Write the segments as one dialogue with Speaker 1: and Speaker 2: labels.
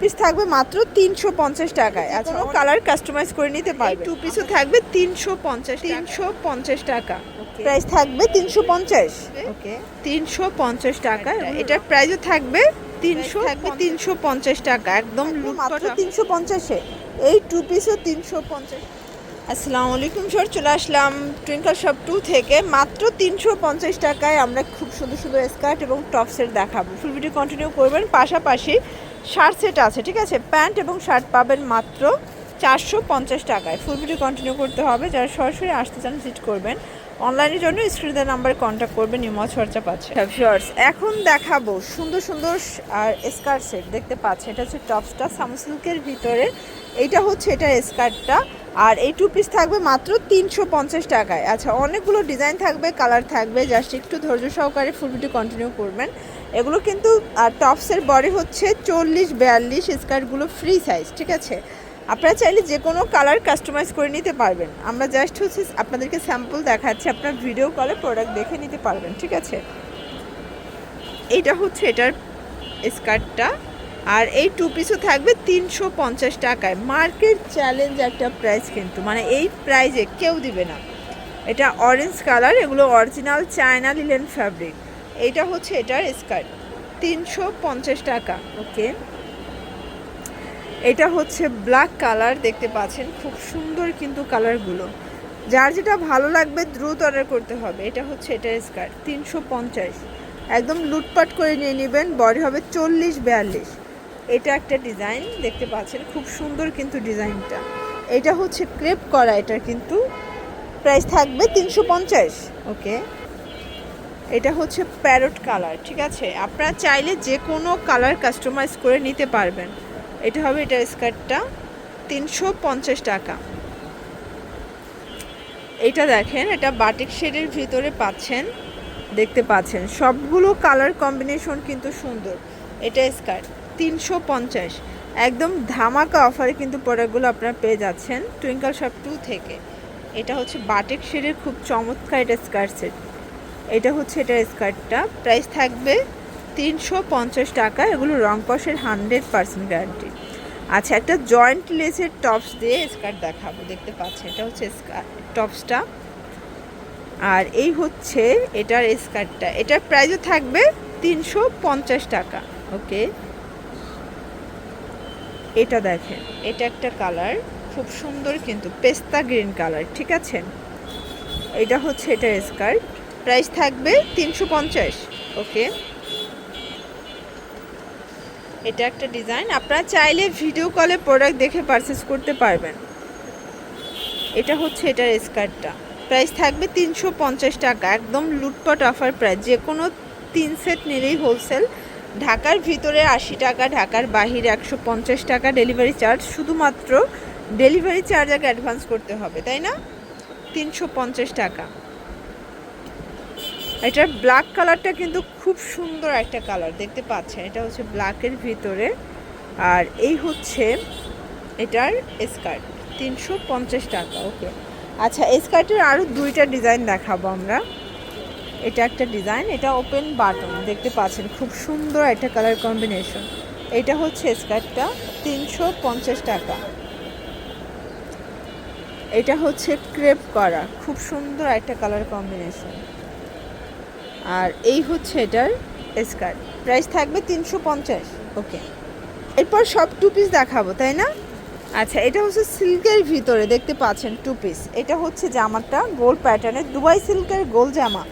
Speaker 1: Piece থাকবে মাত্র তিনশো পঞ্চাশ টাকায়। আচ্ছা কালার কাস্টমাইজ করে নিতে পারবে। টু পিসও থাকবে তিনশো পঞ্চাশ তিনশো পঞ্চাশ টাকা। প্রাইস থাকবে তিনশো পঞ্চাশ। ওকে তিনশো পঞ্চাশ টাকা এটার প্রাইসও থাকবে তিনশো থাকবে তিনশো পঞ্চাশ টাকা। একদম মাত্র তিনশো পঞ্চাশে। এই টু পিসও তিনশো পঞ্চাশ। আসসালামু আলাইকুম স্যার, চলে আসলাম টুইঙ্কল শপ টু থেকে। মাত্র তিনশো পঞ্চাশ টাকায় আমরা খুব সুন্দর সুন্দর স্কার্ট এবং টপ সেট দেখাবো। ফুল ভিডিও কন্টিনিউ করবেন, পাশাপাশি শার্ট সেট আছে, ঠিক আছে? প্যান্ট এবং শার্ট পাবেন মাত্র চারশো পঞ্চাশ টাকায়। ফুল ভিডিও কন্টিনিউ করতে হবে। যারা সরাসরি আসতে চান ভিজিট করবেন। অনলাইনের জন্য স্ক্রিনের নাম্বারে কন্ট্যাক্ট করবেন। ইমজ খরচা পাচ্ছে এখন দেখাবো সুন্দর সুন্দর আর স্কার্ট সেট দেখতে পাচ্ছে এটা হচ্ছে টপসটা সামসিল্কের ভিতরে। এইটা হচ্ছে এটা স্কার্টটা আর এই টু পিস থাকবে মাত্র তিনশো পঞ্চাশ টাকায়। আচ্ছা অনেকগুলো ডিজাইন থাকবে কালার থাকবে। জাস্ট একটু ধৈর্য সহকারে ফুল ভিডিও কন্টিনিউ করবেন। এগুলো কিন্তু টপসের বডি হচ্ছে চল্লিশ বিয়াল্লিশ স্কার্টগুলো ফ্রি সাইজ ঠিক আছে? আপনারা চাইলে যে কোনো কালার কাস্টমাইজ করে নিতে পারবেন। আমরা জাস্ট হচ্ছে আপনাদেরকে স্যাম্পল দেখাচ্ছি, আপনার ভিডিও কলে প্রোডাক্ট দেখে নিতে পারবেন, ঠিক আছে? এইটা হচ্ছে এটার স্কার্টটা আর এই টু পিসও থাকবে তিনশো পঞ্চাশ টাকায়। মার্কেট চ্যালেঞ্জ একটা প্রাইস কিন্তু মানে এই প্রাইজে কেউ দিবে না। এটা অরেঞ্জ কালার এগুলো অরিজিনাল চায়না লিলেন ফ্যাব্রিক এইটা হচ্ছে এটার স্কার্ট তিনশো পঞ্চাশ টাকা ওকে এটা হচ্ছে ব্ল্যাক কালার দেখতে পাচ্ছেন, খুব সুন্দর কিন্তু কালারগুলো যার যেটা ভালো লাগবে, দ্রুত অর্ডার করতে হবে। এটা হচ্ছে এটা স্কার্ট তিনশো পঞ্চাশ। একদম লুটপাট করে নিয়ে নেবেন বডি হবে চল্লিশ বিয়াল্লিশ। এটা একটা ডিজাইন দেখতে পাচ্ছেন, খুব সুন্দর কিন্তু ডিজাইনটা এটা হচ্ছে ক্রেপ করা, এটার কিন্তু প্রাইস থাকবে তিনশো পঞ্চাশ। ওকে এটা হচ্ছে প্যারট কালার ঠিক আছে? আপনারা চাইলে যে কোনো কালার কাস্টমাইজ করে নিতে পারবেন। এটা হবে এটা স্কার্টটা তিনশো পঞ্চাশ টাকা। এটা দেখেন, এটা বাটিক শেডের ভিতরে পাচ্ছেন, দেখতে পাচ্ছেন। সবগুলো কালার কম্বিনেশন কিন্তু সুন্দর। এটা স্কার্ট, তিনশো পঞ্চাশ। একদম ধামাকা অফারে কিন্তু প্রোডাক্টগুলো আপনারা পেয়ে যাচ্ছেন টুইঙ্কল শপ টু থেকে। এটা হচ্ছে বাটিক শেডের খুব চমৎকার এটা স্কার্ট সেট। এটা হচ্ছে এটা স্কার্টটা। প্রাইস থাকবে তিনশো পঞ্চাশ টাকা, এগুলো রং কষের হান্ড্রেড পার্সেন্ট গ্যারান্টি। আচ্ছা একটা জয়েন্ট লেসের টপস দিয়ে স্কার্ট দেখাবো, দেখতে পাচ্ছেন, এটা হচ্ছে স্কার্ট টপসটা। আর এই হচ্ছে এটার স্কার্টটা, এটার প্রাইসও থাকবে তিনশো পঞ্চাশ টাকা, ওকে? এটা দেখেন, এটা একটা কালার, খুব সুন্দর কিন্তু, পেস্তা গ্রিন কালার, ঠিক আছে? এটা হচ্ছে এটার স্কার্ট, প্রাইস থাকবে তিনশো পঞ্চাশ, ওকে? এটা একটা ডিজাইন। আপনারা চাইলে ভিডিও কলে প্রোডাক্ট দেখে পারচেস করতে পারবেন। এটা হচ্ছে এটার স্কার্টটা প্রাইস থাকবে তিনশো পঞ্চাশ টাকা। একদম লুটপাট অফার প্রাইস যে কোনো তিন সেট নিলেই হোলসেল ঢাকার ভিতরে আশি টাকা, ঢাকার বাহিরে একশো পঞ্চাশ টাকা ডেলিভারি চার্জ শুধুমাত্র ডেলিভারি চার্জ আগে অ্যাডভান্স করতে হবে, তাই না? তিনশো পঞ্চাশ টাকা। এটার ব্ল্যাক কালারটা কিন্তু খুব সুন্দর একটা কালার দেখতে পাচ্ছেন? এটা হচ্ছে ব্ল্যাকের ভিতরে। আর এই হচ্ছে এটার স্কার্ট তিনশো পঞ্চাশ টাকা ওকে আচ্ছা স্কার্টের আরও দুইটা ডিজাইন দেখাবো আমরা। এটা একটা ডিজাইন এটা ওপেন বাটন দেখতে পাচ্ছেন? খুব সুন্দর একটা কালার কম্বিনেশন এটা হচ্ছে স্কার্টটা তিনশো পঞ্চাশ টাকা। এটা হচ্ছে ক্রেপ করা, খুব সুন্দর একটা কালার কম্বিনেশন আর এই হচ্ছে এটার স্কার্ট প্রাইস থাকবে তিনশো পঞ্চাশ। ওকে এরপর সব টু পিস দেখাবো, তাই না? আচ্ছা এটা হচ্ছে সিল্কের ভিতরে দেখতে পাচ্ছেন টু পিস এটা হচ্ছে জামাটা গোল প্যাটার্নের দুবাই সিল্কের গোল জামা।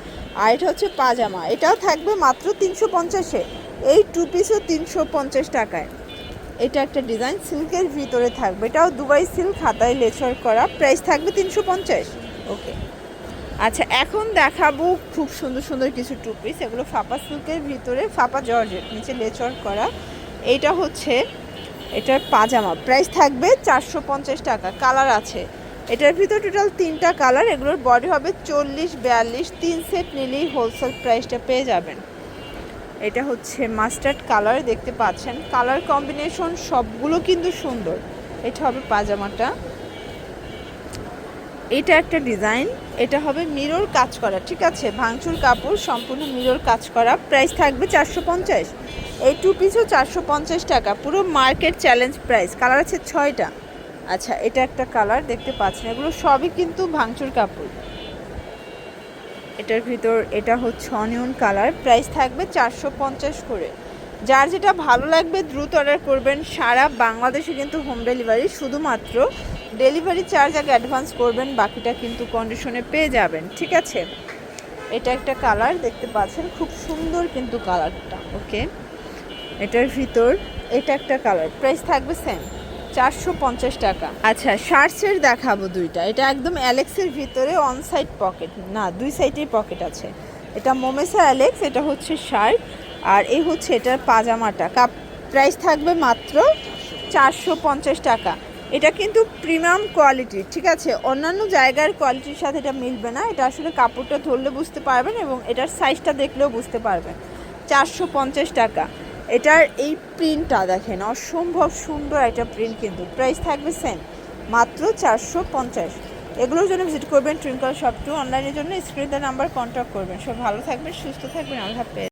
Speaker 1: আর এটা হচ্ছে পাজামা। এটাও থাকবে মাত্র তিনশো পঞ্চাশে এই টু পিসও তিনশো পঞ্চাশ টাকায়। এটা একটা ডিজাইন সিল্কের ভিতরে থাকবে। এটাও দুবাই সিল্ক হাতায় লেচর করা। প্রাইস থাকবে তিনশো পঞ্চাশ। ওকে আচ্ছা এখন দেখাবো খুব সুন্দর সুন্দর কিছু টু পিস এগুলো ফাপা সিল্কের ভিতরে, ফাপা জর্জেট, নিচে লেচর করা। এইটা হচ্ছে, এটার পাজামা। প্রাইস থাকবে চারশো পঞ্চাশ টাকা। কালার আছে। এটার ভিতর টোটাল তিনটা কালার এগুলোর বডি হবে চল্লিশ, বিয়াল্লিশ। তিন সেট নিলেই হোলসেল প্রাইসটা পেয়ে যাবেন। এটা হচ্ছে মাস্টার্ড কালার দেখতে পাচ্ছেন। কালার কম্বিনেশন সবগুলো কিন্তু সুন্দর। এটা হবে পাজামাটা। এটা একটা ডিজাইন, এটা হবে মিরর কাজ করা, ঠিক আছে? ভাঙচুর কাপড়, সম্পূর্ণ মিরর কাজ করা প্রাইস থাকবে চারশো পঞ্চাশ। এই টু পিসও চারশো পঞ্চাশ টাকা, পুরো মার্কেট চ্যালেঞ্জ প্রাইস কালার আছে ছয়টা। আচ্ছা এটা একটা কালার দেখতে পাচ্ছেন, এগুলো সবই কিন্তু ভাঙচুর কাপড়। এটার ভিতর, এটা হচ্ছে অনিয়ন কালার প্রাইস থাকবে চারশো পঞ্চাশ করে। যার যেটা ভালো লাগবে, দ্রুত অর্ডার করবেন, সারা বাংলাদেশে কিন্তু হোম ডেলিভারি শুধুমাত্র ডেলিভারি চার্জ আগে অ্যাডভান্স করবেন, বাকিটা কিন্তু কন্ডিশনে পেয়ে যাবেন, ঠিক আছে? এটা একটা কালার দেখতে পাচ্ছেন? খুব সুন্দর কিন্তু কালারটা ওকে এটার ভিতর এটা একটা কালার প্রাইস থাকবে সেম চারশো পঞ্চাশ টাকা। আচ্ছা শার্টসের দেখাবো দুইটা, এটা একদম অ্যালেক্সের ভিতরে অন সাইড পকেট না, দুই সাইডেই পকেট আছে। এটা মোমেসা অ্যালেক্স এটা হচ্ছে শার্ট আর এই হচ্ছে এটার পাজামাটা, কাপ প্রাইস থাকবে মাত্র চারশো পঞ্চাশ টাকা। এটা কিন্তু প্রিমিয়াম কোয়ালিটির ঠিক আছে? অন্যান্য জায়গার কোয়ালিটির সাথে এটা মিলবে না। এটা আসলে কাপড়টা ধরলে বুঝতে পারবেন এবং এটার সাইজটা দেখলেও বুঝতে পারবেন। চারশো পঞ্চাশ টাকা। এটার এই প্রিন্টটা দেখেন, অসম্ভব সুন্দর একটা প্রিন্ট কিন্তু। প্রাইস থাকবে সেম মাত্র চারশো পঞ্চাশ। এগুলোর জন্য ভিজিট করবেন টুইঙ্কল শপ টু অনলাইনের জন্য স্ক্রিনের নাম্বার কন্ট্যাক্ট করবেন। সব ভালো থাকবেন, সুস্থ থাকবেন, আল্লাহ হাফেজ।